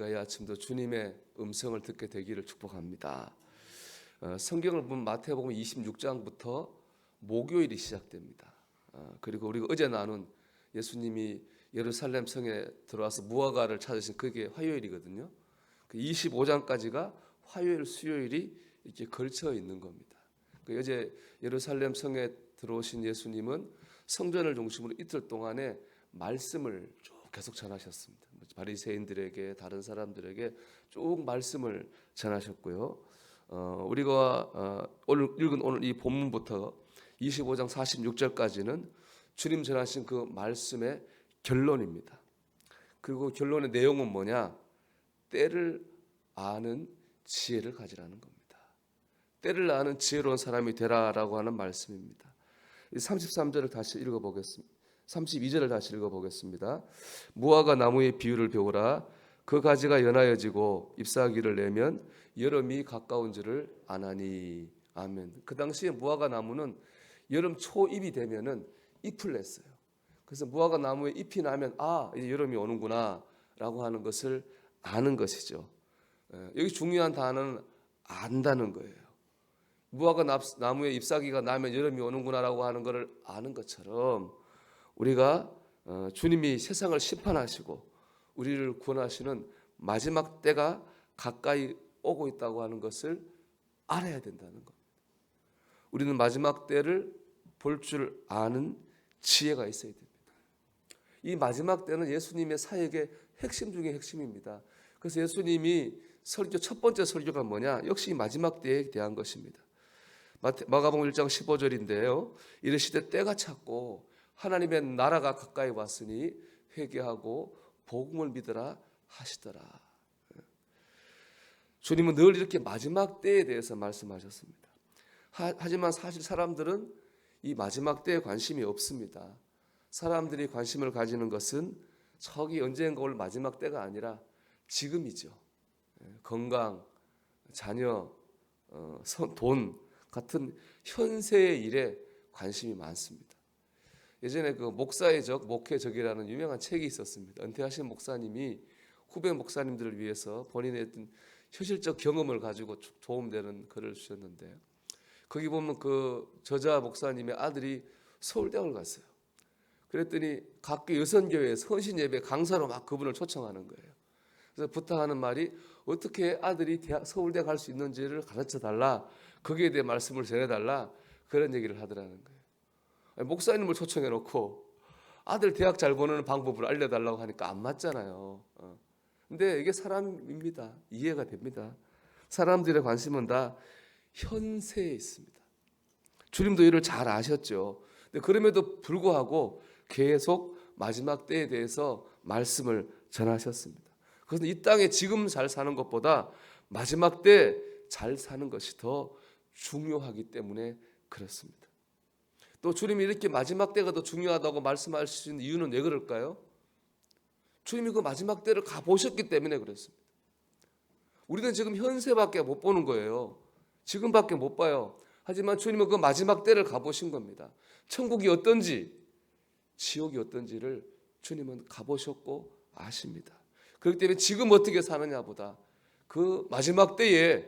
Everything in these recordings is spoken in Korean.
우리가 이 아침도 주님의 음성을 듣게 되기를 축복합니다. 어, 성경을 보면 마태복음 26장부터 목요일이 시작됩니다. 어, 그리고 우리가 어제 나눈 예수님이 예루살렘 성에 들어와서 무화과를 찾으신 그게 화요일이거든요. 그 25장까지가 화요일, 수요일이 이렇게 걸쳐 있는 겁니다. 그 어제 예루살렘 성에 들어오신 예수님은 성전을 중심으로 이틀 동안에 말씀을 쭉 계속 전하셨습니다. 뭐 바리새인들에게 다른 사람들에게 쭉 말씀을 전하셨고요. 어, 우리가 어, 오늘 읽은 오늘 이 본문부터 25장 46절까지는 주님 전하신 그 말씀의 결론입니다. 그리고 결론의 내용은 뭐냐? 때를 아는 지혜를 가지라는 겁니다. 때를 아는 지혜로운 사람이 되라라고 하는 말씀입니다. 33절을 다시 읽어보겠습니다. 32절을 다시 읽어보겠습니다. 무화과 나무의 비유를 배우라. 그 가지가 연하여지고 잎사귀를 내면 여름이 가까운 줄을 아나니. 아멘. 그 당시에 무화과 나무는 여름 초입이 되면은 잎을 냈어요. 그래서 무화과 나무에 잎이 나면 아 이제 여름이 오는구나라고 하는 것을 아는 것이죠. 예, 여기 중요한 단어는 안다는 거예요. 무화과 나무에 잎사귀가 나면 여름이 오는구나라고 하는 것을 아는 것처럼 우리가 어, 주님이 세상을 심판하시고 우리를 구원하시는 마지막 때가 가까이 오고 있다고 하는 것을 알아야 된다는 겁니다. 우리는 마지막 때를 볼 줄 아는 지혜가 있어야 됩니다. 이 마지막 때는 예수님의 사역의 핵심 중의 핵심입니다. 그래서 예수님이 설교 첫 번째 설교가 뭐냐? 역시 마지막 때에 대한 것입니다. 마가복음 1장 15절인데요. 이르시되 때가 찼고 하나님의 나라가 가까이 왔으니 회개하고 복음을 믿으라 하시더라. 주님은 늘 이렇게 마지막 때에 대해서 말씀하셨습니다. 하, 하지만 사실 사람들은 이 마지막 때에 관심이 없습니다. 사람들이 관심을 가지는 것은 저기 언젠가 올 마지막 때가 아니라 지금이죠. 예, 건강, 자녀, 어, 돈 같은 현세의 일에 관심이 많습니다. 예전에 그 목사의 적, 목회 적이라는 유명한 책이 있었습니다. 은퇴하신 목사님이 후배 목사님들을 위해서 본인의 어떤 현실적 경험을 가지고 도움되는 글을 주셨는데 거기 보면 그 저자 목사님의 아들이 서울대학을 갔어요. 그랬더니 각교 여선교회 선신 예배 강사로 막 그분을 초청하는 거예요. 그래서 부탁하는 말이 어떻게 아들이 대학, 서울대 갈 수 있는지를 가르쳐 달라. 거기에 대해 말씀을 전해 달라. 그런 얘기를 하더라는 거예요. 아니, 목사님을 초청해 놓고 아들 대학 잘 보내는 방법을 알려 달라고 하니까 안 맞잖아요. 어. 근데 이게 사람입니다. 이해가 됩니다. 사람들의 관심은 다 현세에 있습니다. 주님도 이를 잘 아셨죠. 근데 그럼에도 불구하고 계속 마지막 때에 대해서 말씀을 전하셨습니다. 그래서 이 땅에 지금 잘 사는 것보다 마지막 때 잘 사는 것이 더 중요하기 때문에 그렇습니다. 또 주님이 이렇게 마지막 때가 더 중요하다고 말씀하시는 이유는 왜 그럴까요? 주님이 그 마지막 때를 가 보셨기 때문에 그렇습니다. 우리는 지금 현세밖에 못 보는 거예요. 지금밖에 못 봐요. 하지만 주님은 그 마지막 때를 가보신 겁니다. 천국이 어떤지, 지옥이 어떤지를 주님은 가보셨고 아십니다. 그렇기 때문에 지금 어떻게 사느냐보다 그 마지막 때에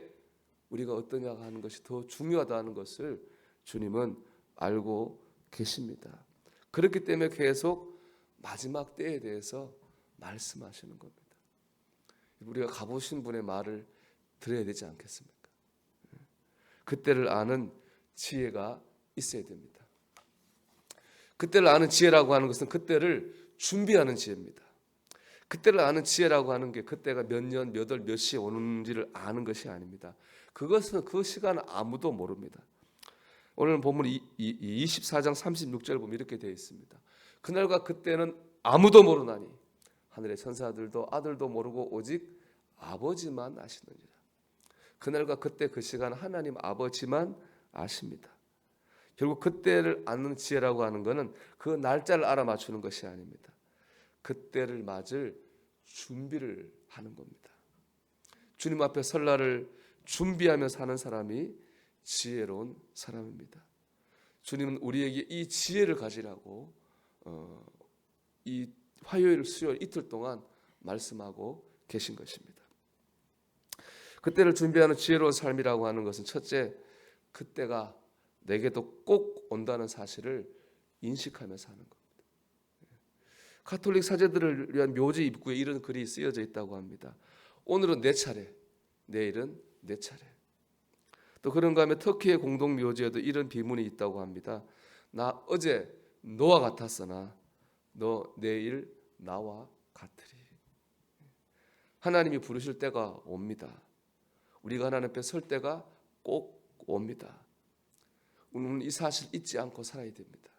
우리가 어떠냐 하는 것이 더 중요하다는 것을 주님은 알고 계십니다. 그렇기 때문에 계속 마지막 때에 대해서 말씀하시는 겁니다. 우리가 가보신 분의 말을 들어야 되지 않겠습니까? 그때를 아는 지혜가 있어야 됩니다. 그때를 아는 지혜라고 하는 것은 그때를 준비하는 지혜입니다. 그때를 아는 지혜라고 하는 게 그때가 몇 년, 몇 월, 몇 시에 오는지를 아는 것이 아닙니다. 그것은 그 시간 아무도 모릅니다. 오늘 본문 24장 36절 보면 이렇게 되어 있습니다. 그날과 그때는 아무도 모르나니 하늘의 천사들도 아들도 모르고 오직 아버지만 아시느니라. 그날과 그때 그 시간 하나님 아버지만 아십니다. 결국 그때를 아는 지혜라고 하는 것은 그 날짜를 알아 맞추는 것이 아닙니다. 그때를 맞을 준비를 하는 겁니다. 주님 앞에 설날을 준비하며 사는 사람이 지혜로운 사람입니다. 주님은 우리에게 이 지혜를 가지라고 어, 이 화요일, 수요일 이틀 동안 말씀하고 계신 것입니다. 그때를 준비하는 지혜로운 삶이라고 하는 것은 첫째, 그때가 내게도 꼭 온다는 사실을 인식하며 사는 겁니다. 카톨릭 사제들을 위한 묘지 입구에 이런 글이 쓰여져 있다고 합니다. 오늘은 내 차례, 내일은 내 차례. 또 그런가 하면 터키의 공동 묘지에도 이런 비문이 있다고 합니다. 나 어제 너와 같았으나 너 내일 나와 같으리. 하나님이 부르실 때가 옵니다. 우리가 하나님 앞에 설 때가 꼭 옵니다. 우리는 이 사실 잊지 않고 살아야 됩니다.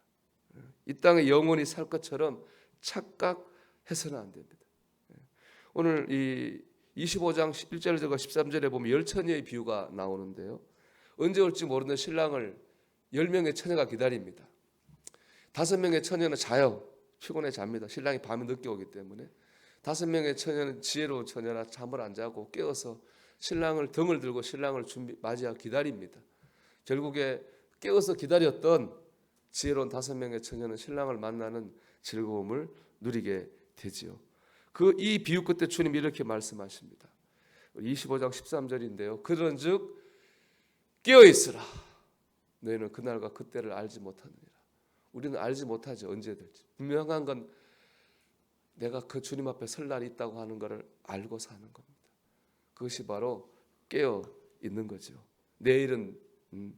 이 땅에 영원히 살 것처럼 착각해서는 안 됩니다. 오늘 이 25장 1절과 13절에 보면 열처녀의 비유가 나오는데요. 언제 올지 모르는 신랑을 10명의 처녀가 기다립니다. 다섯 명의 처녀는 자요. 피곤해 잡니다. 신랑이 밤에 늦게 오기 때문에. 다섯 명의 처녀는 지혜로운 처녀라 잠을 안 자고 깨어서 신랑을 등을 들고 신랑을 준비 맞이하고 기다립니다. 결국에 깨어서 기다렸던 지혜로운 다섯 명의 처녀는 신랑을 만나는 즐거움을 누리게 되지요. 그 이 비유 끝에 주님 이렇게 말씀하십니다. 25장 13절인데요. 그런즉 깨어 있으라. 너희는 그날과 그때를 알지 못하느니라. 우리는 알지 못하지 언제 될지. 분명한 건 내가 그 주님 앞에 설 날이 있다고 하는 것을 알고 사는 겁니다. 그것이 바로 깨어 있는 거죠. 내일은 음,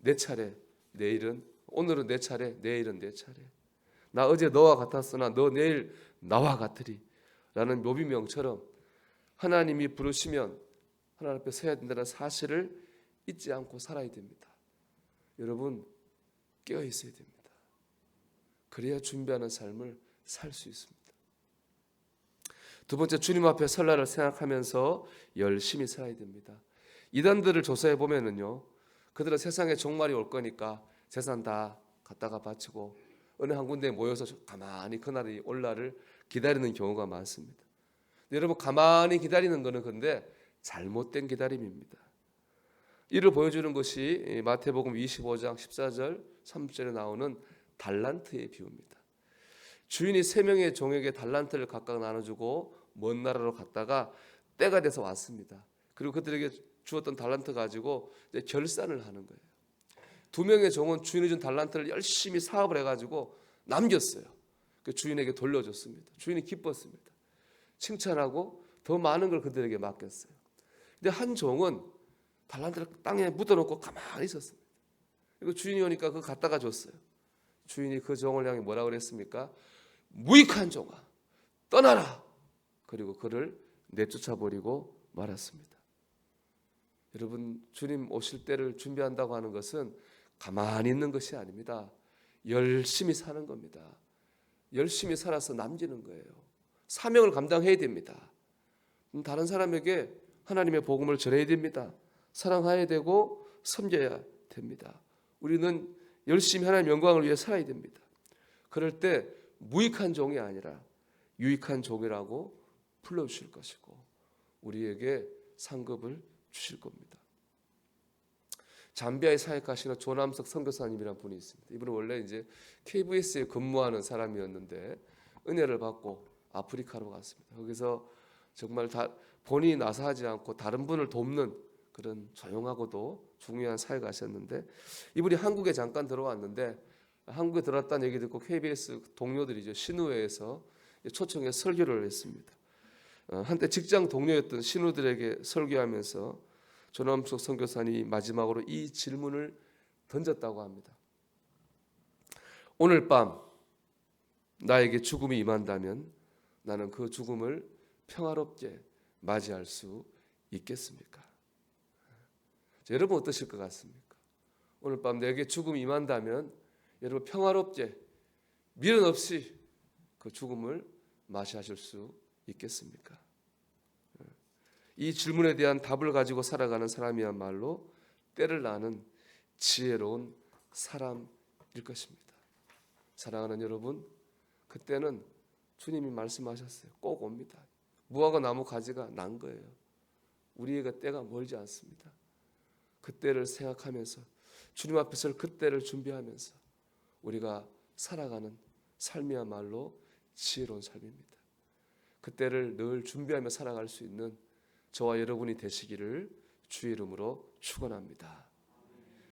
내 차례, 내일은 오늘은 내 차례, 내일은 내 차례. 나 어제 너와 같았으나 너 내일 나와 같으리. 라는 묘비명처럼 하나님이 부르시면 하나님 앞에 서야 된다는 사실을 잊지 않고 살아야 됩니다. 여러분 깨어 있어야 됩니다. 그래야 준비하는 삶을 살 수 있습니다. 두 번째 주님 앞에 설날을 생각하면서 열심히 살아야 됩니다. 이단들을 조사해 보면은요, 그들은 세상에 종말이 올 거니까 재산 다 갖다가 바치고 어느 한 군데에 모여서 가만히 그날이 올 날을 기다리는 경우가 많습니다. 여러분 가만히 기다리는 것은 근데 잘못된 기다림입니다. 이를 보여주는 것이 마태복음 25장 14절 3절에 나오는 달란트의 비유입니다. 주인이 세 명의 종에게 달란트를 각각 나눠주고 먼 나라로 갔다가 때가 돼서 왔습니다. 그리고 그들에게 주었던 달란트 가지고 이제 결산을 하는 거예요. 두 명의 종은 주인이 준 달란트를 열심히 사업을 해가지고 남겼어요. 그 주인에게 돌려줬습니다. 주인이 기뻤습니다. 칭찬하고 더 많은 걸 그들에게 맡겼어요. 근데 한 종은 달란트를 땅에 묻어놓고 가만히 있었습니다. 그리고 주인이 오니까 그거 갖다가 줬어요. 주인이 그 종을 향해 뭐라 그랬습니까? 무익한 종아, 떠나라. 그리고 그를 내쫓아 버리고 말았습니다. 여러분, 주님 오실 때를 준비한다고 하는 것은 가만히 있는 것이 아닙니다. 열심히 사는 겁니다. 열심히 살아서 남기는 거예요. 사명을 감당해야 됩니다. 음, 다른 사람에게 하나님의 복음을 전해야 됩니다. 사랑해야 되고 섬겨야 됩니다. 우리는 열심히 하나님의 영광을 위해 살아야 됩니다. 그럴 때 무익한 종이 아니라 유익한 종이라고 불러주실 것이고 우리에게 상급을 주실 겁니다. 잠비아에 사역하시는 조남석 선교사님이라는 분이 있습니다. 이분은 원래 이제 KBS에 근무하는 사람이었는데 은혜를 받고 아프리카로 갔습니다. 거기서 정말 다 본인이 나서 하지 않고 다른 분을 돕는 그런 조용하고도 중요한 사역을 하셨는데 이분이 한국에 잠깐 들어왔는데 한국에 들어왔다는 얘기 듣고 KBS 동료들이죠 신우회에서 초청해 설교를 했습니다. 어, 한때 직장 동료였던 신우들에게 설교하면서 조남석 선교사님이 마지막으로 이 질문을 던졌다고 합니다. 오늘 밤 나에게 죽음이 임한다면 나는 그 죽음을 평화롭게 맞이할 수 있겠습니까? 자, 여러분 어떠실 것 같습니까? 오늘 밤 내게 죽음이 임한다면 여러분 평화롭게 미련 없이 그 죽음을 맞이하실 수 있겠습니까? 이 질문에 대한 답을 가지고 살아가는 사람이야말로 때를 나는 지혜로운 사람일 것입니다. 사랑하는 여러분, 그때는 주님이 말씀하셨어요. 꼭 옵니다. 무화과 나무 가지가 난 거예요. 우리에게 때가 멀지 않습니다. 그때를 생각하면서 주님 앞에서 그때를 준비하면서 우리가 살아가는 삶이야말로 지혜로운 삶입니다. 그때를 늘 준비하며 살아갈 수 있는 저와 여러분이 되시기를 주의 이름으로 축원합니다.